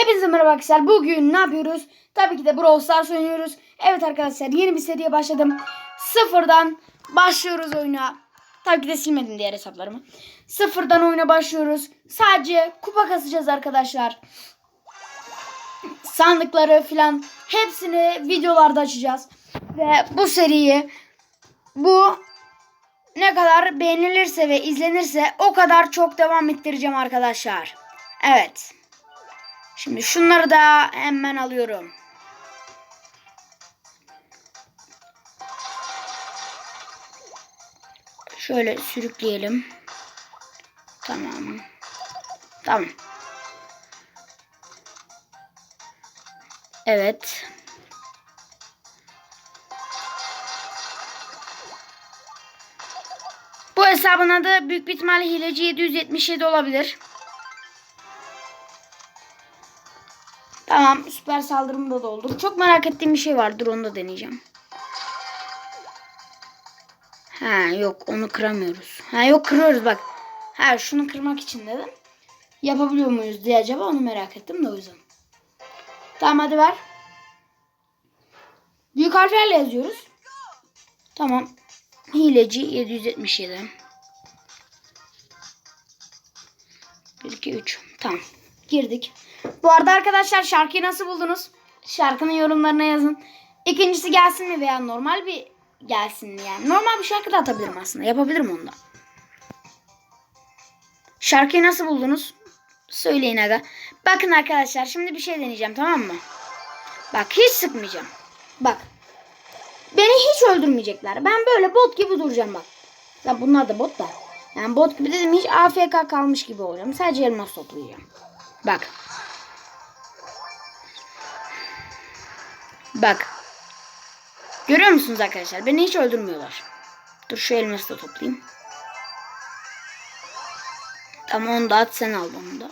Hepinize merhaba arkadaşlar. Bugün ne yapıyoruz? Tabii ki de Brawl Stars oynuyoruz. Evet arkadaşlar yeni bir seriye başladım. Sıfırdan başlıyoruz oyuna. Tabii ki de silmedim diğer hesaplarımı. Sıfırdan oyuna başlıyoruz. Sadece kupa kasacağız arkadaşlar. Sandıkları filan hepsini videolarda açacağız. Ve bu seriyi bu ne kadar beğenilirse ve izlenirse o kadar çok devam ettireceğim arkadaşlar. Evet. Şimdi şunları da hemen alıyorum. Şöyle sürükleyelim. Tamam. Tamam. Evet. Bu hesabın adı büyük bir ihtimalle hileci 777 olabilir. Tamam süper saldırımı da doldur. Çok merak ettiğim bir şey vardır onu da deneyeceğim. Ha yok onu kıramıyoruz. Ha yok kırıyoruz bak. Ha şunu kırmak için dedim. Yapabiliyor muyuz diye acaba onu merak ettim de o yüzden. Tamam hadi ver. Büyük harflerle yazıyoruz. Tamam. Hileci 777. 1 2 3. Tamam. Girdik. Bu arada arkadaşlar şarkıyı nasıl buldunuz? Şarkının yorumlarına yazın. İkincisi gelsin mi veya normal bir gelsin mi yani. Normal bir şarkı da atabilirim aslında. Yapabilirim onu da. Şarkıyı nasıl buldunuz? Söyleyin aga. Bakın arkadaşlar şimdi bir şey deneyeceğim tamam mı? Bak hiç sıkmayacağım. Bak. Beni hiç öldürmeyecekler. Ben böyle bot gibi duracağım bak. Ya bunlar da bot da. Yani bot gibi dedim hiç AFK kalmış gibi olacağım. Sadece elmas toplayacağım. Bak. Bak. Görüyor musunuz arkadaşlar? Beni hiç öldürmüyorlar. Dur şu elması da toplayayım. Tamam onu da at sen al onu da.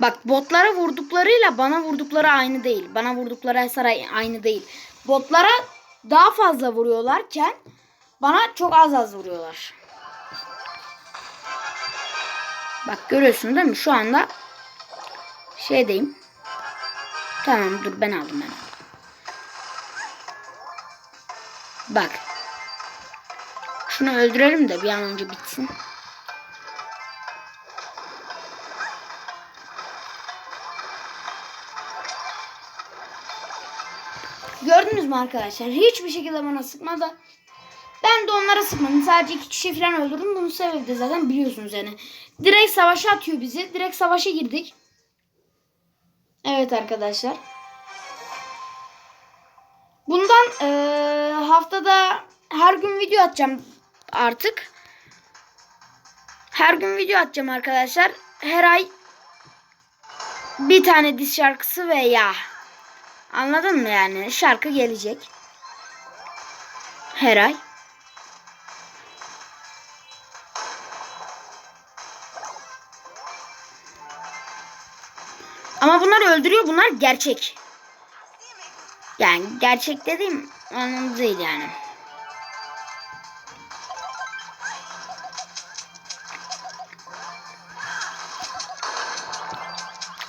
Bak botlara vurduklarıyla bana vurdukları aynı değil. Bana vurdukları hasar aynı değil. Botlara daha fazla vuruyorlarken bana çok az az vuruyorlar. Bak görüyorsun değil mi? Şu anda şeydeyim. Tamam dur ben aldım ben. Bak. Şunu öldürelim de bir an önce bitsin. Gördünüz mü arkadaşlar? Hiçbir şekilde bana sıkmadı. Ben de onlara sıkmadım. Sadece iki kişi falan öldürdüm. Bunun sebebi de zaten biliyorsunuz yani. Direkt savaşa atıyor bizi. Direkt savaşa girdik. Evet arkadaşlar. Bundan eee, haftada her gün video atacağım artık. Her gün video atacağım arkadaşlar. Her ay bir tane diz şarkısı veya anladın mı yani şarkı gelecek. Her ay. Ama bunlar öldürüyor. Bunlar gerçek. Yani gerçek dediğim anlamda değil yani.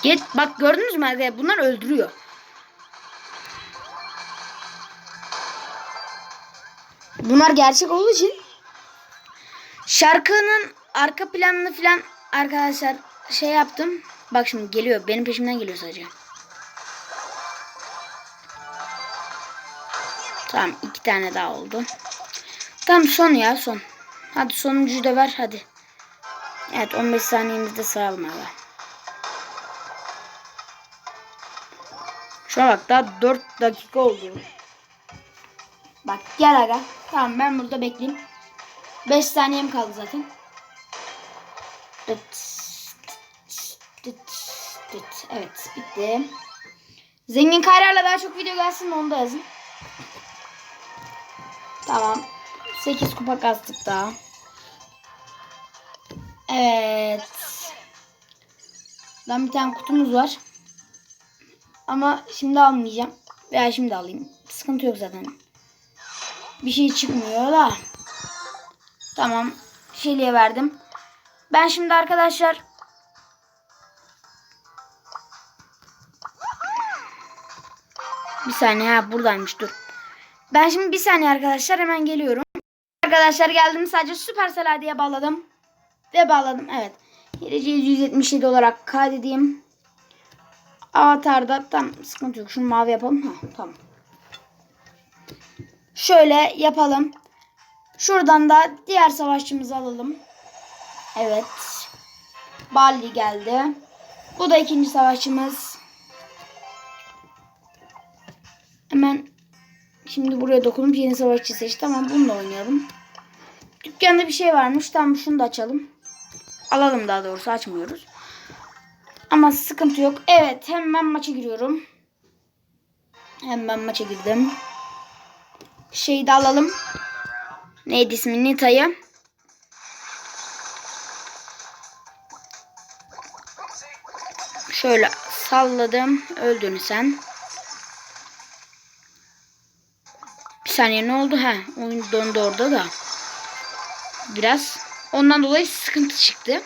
Git bak gördünüz mü arkadaşlar? Bunlar öldürüyor. Bunlar gerçek olduğu için şarkının arka planını falan arkadaşlar şey yaptım. Bak şimdi geliyor. Benim peşimden geliyor sadece. Tamam iki tane daha oldu. Tamam son ya son. Hadi sonuncuyu da ver hadi. Evet 15 saniyemizde sıralım abi. Şuna bak daha 4 dakika oldu. Bak gel aga. Tamam ben burada bekleyeyim. 5 saniyem kaldı zaten. Dıt, dıt. Evet bitti. Zengin kayrarla daha çok video gelsin onu da yazın. Tamam. 8 kupa kastık daha. Evet. Lan bir tane kutumuz var. Ama şimdi almayacağım. Veya şimdi alayım. Sıkıntı yok zaten. Bir şey çıkmıyor da. Tamam. Şeyliğe verdim. Ben şimdi arkadaşlar saniye ha buradaymış dur. Ben şimdi bir saniye arkadaşlar hemen geliyorum. Arkadaşlar geldim sadece Supercell diye bağladım. Ve bağladım evet. Geleceği 177 olarak kaydedeyim. Avatar'da tam sıkıntı yok. Şunu mavi yapalım. Ha, tamam. Şöyle yapalım. Şuradan da diğer savaşçımızı alalım. Evet. Balli geldi. Bu da ikinci savaşçımız. Hemen şimdi buraya dokunup yeni savaşçı seç. Tamam bunu oynayalım. Dükkanda bir şey varmış. Tamam şunu da açalım. Alalım daha doğrusu açmıyoruz. Ama sıkıntı yok. Evet hemen maça giriyorum. Hemen maça girdim. Şeyi de alalım. Neydi ismi? Nita'yı. Şöyle salladım. Öldün sen. Bir saniye ne oldu? Ha, oyun dondu orada da. Biraz. Ondan dolayı sıkıntı çıktı.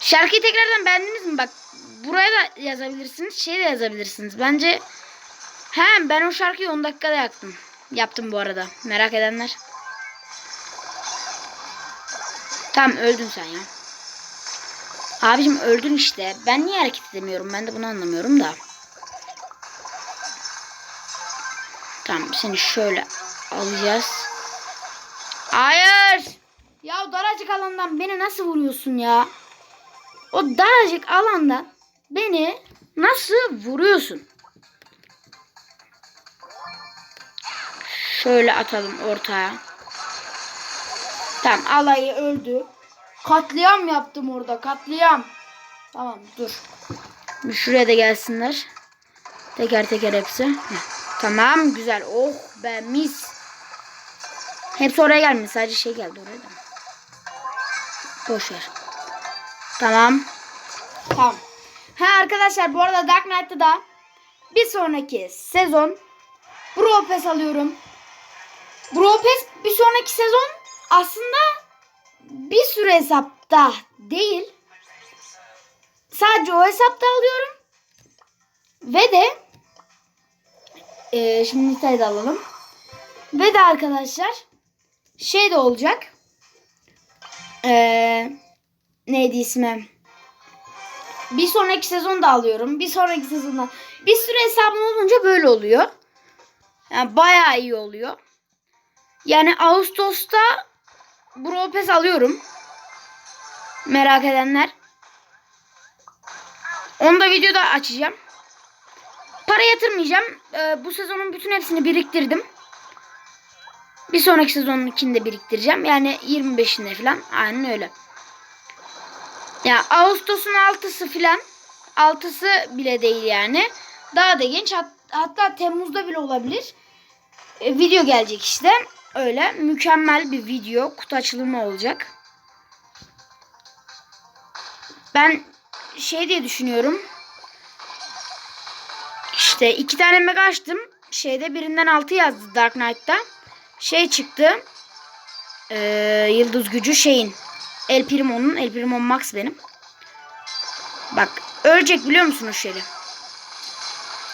Şarkıyı tekrardan beğendiniz mi? Bak buraya da yazabilirsiniz. Şey de yazabilirsiniz. Bence he ben o şarkıyı 10 dakikada yaktım. Yaptım bu arada. Merak edenler. Tamam öldün sen ya. Abicim öldün işte. Ben niye hareket edemiyorum? Ben de bunu anlamıyorum da. Tamam seni şöyle alacağız. Hayır. Ya daracık alandan beni nasıl vuruyorsun ya? O daracık alandan beni nasıl vuruyorsun? Şöyle atalım ortaya. Tamam alayı öldü. Katliam yaptım orada katliam. Tamam dur. Şuraya da gelsinler. Teker teker hepsi. Heh. Tamam güzel. Oh be mis. Hepsi oraya gelmiş. Sadece şey geldi oraya da. Boş ver. Tamam. Tamam. Ha arkadaşlar bu arada Dark Knight'ta da bir sonraki sezon Brawl Pass alıyorum. Brawl Pass bir sonraki sezon aslında bir sürü hesapta değil. Sadece o hesapta alıyorum. Ve de e, şimdi Nita'yı alalım. Ve de arkadaşlar şey de olacak. Eee neydi ismi? Bir sonraki sezon da alıyorum. Bir sonraki sezonda bir sürü hesabım olunca böyle oluyor. Yani bayağı iyi oluyor. Yani Ağustos'ta Brawl Pass alıyorum. Merak edenler. Onu da videoda açacağım. Para yatırmayacağım. Ee, bu sezonun bütün hepsini biriktirdim. Bir sonraki sezonunkini de biriktireceğim. Yani 25'inde falan. Aynen öyle. Ya Ağustos'un 6'sı filan. 6'sı bile değil yani. Daha da genç. Hat- hatta Temmuz'da bile olabilir. E, video gelecek işte. Öyle mükemmel bir video. Kutu açılımı olacak. Ben şey diye düşünüyorum. İşte iki tane mega açtım. Şeyde birinden 6 yazdı Dark Knight'ta. Şey çıktı. Ee, yıldız gücü şeyin. El Primo'nun. El Primo Max benim. Bak ölecek biliyor musunuz Shelly?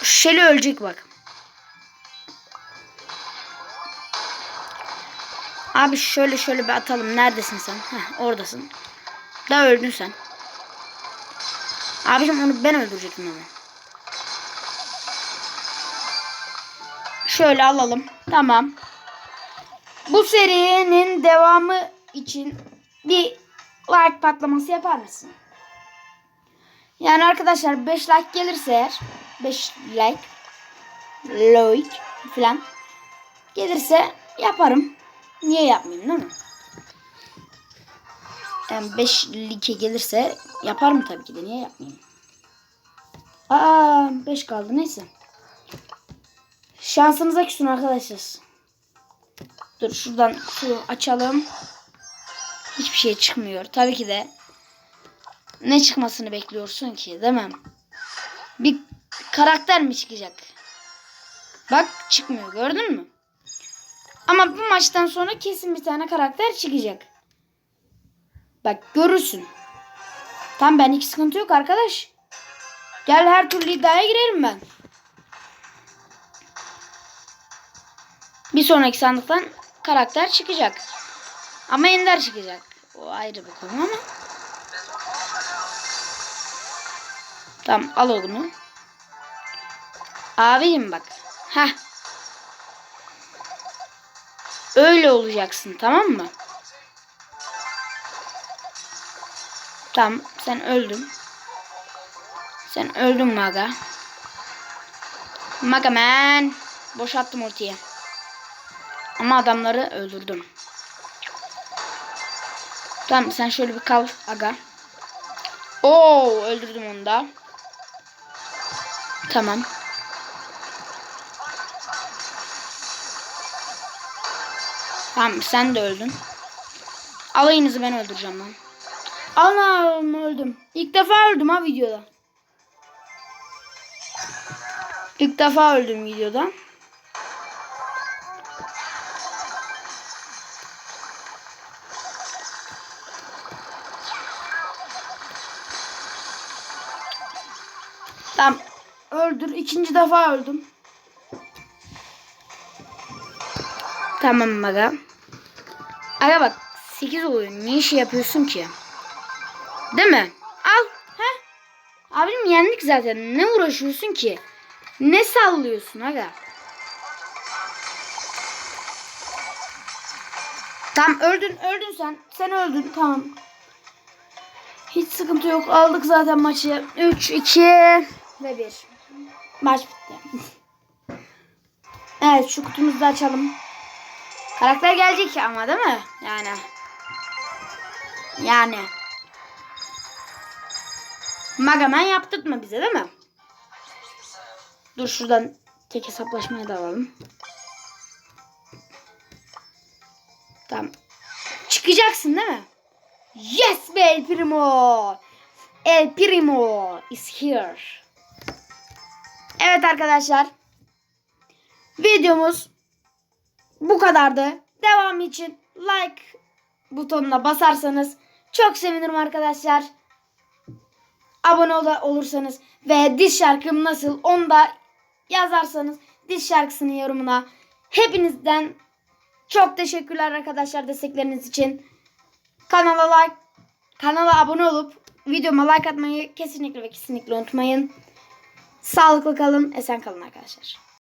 Shelly ölecek bak. Abi şöyle şöyle bir atalım. Neredesin sen? Heh, oradasın. Daha öldün sen. Abicim onu ben öldürecektim ama. Şöyle alalım. Tamam. Bu serinin devamı için bir like patlaması yapar mısın? Yani arkadaşlar 5 like gelirse eğer 5 like like falan gelirse yaparım. Niye yapmayayım değil mi? Yani 5 like gelirse yaparım tabii ki de niye yapmayayım? Aa 5 kaldı neyse. Şansınıza küsün arkadaşlar. Dur şuradan şu açalım. Hiçbir şey çıkmıyor. Tabii ki de ne çıkmasını bekliyorsun ki değil mi? Bir karakter mi çıkacak? Bak çıkmıyor gördün mü? Ama bu maçtan sonra kesin bir tane karakter çıkacak. Bak görürsün. Tam ben hiç sıkıntı yok arkadaş. Gel her türlü iddiaya girerim ben. Bir sonraki sandıktan karakter çıkacak. Ama Ender çıkacak. O ayrı bir konu ama. Tamam al onu. Abim bak. Heh. Öyle olacaksın tamam mı? Tamam sen öldün. Sen öldün Maga. Maga man. Boşalttım ortaya. Ama adamları öldürdüm. Tamam sen şöyle bir kal aga. Oo öldürdüm onu da. Tamam. Tamam sen de öldün. Alayınızı ben öldüreceğim lan. Anam öldüm. İlk defa öldüm ha videoda. İlk defa öldüm videoda. Tamam. Öldür. İkinci defa öldüm. Tamam aga. Aga bak 8 oluyor. Niye şey yapıyorsun ki? Değil mi? Al. He? Abim yendik zaten. Ne uğraşıyorsun ki? Ne sallıyorsun aga? Tamam öldün öldün sen. Sen öldün tamam. Hiç sıkıntı yok. Aldık zaten maçı. 3, 2 ve 1. Maç bitti. Evet şu kutumuzu da açalım. Karakter gelecek ama değil mi? Yani. Yani. Magaman yaptırtma bize değil mi? Dur şuradan tek hesaplaşmaya da alalım. Tamam. Çıkacaksın değil mi? Yes be El Primo. El Primo is here. Evet arkadaşlar. Videomuz bu kadardı. Devam için like butonuna basarsanız çok sevinirim arkadaşlar. Abone ol- olursanız ve diş şarkım nasıl onu da yazarsanız diş şarkısının yorumuna hepinizden çok teşekkürler arkadaşlar destekleriniz için. Kanala like, kanala abone olup videoma like atmayı kesinlikle ve kesinlikle unutmayın. Sağlıklı kalın, esen kalın arkadaşlar.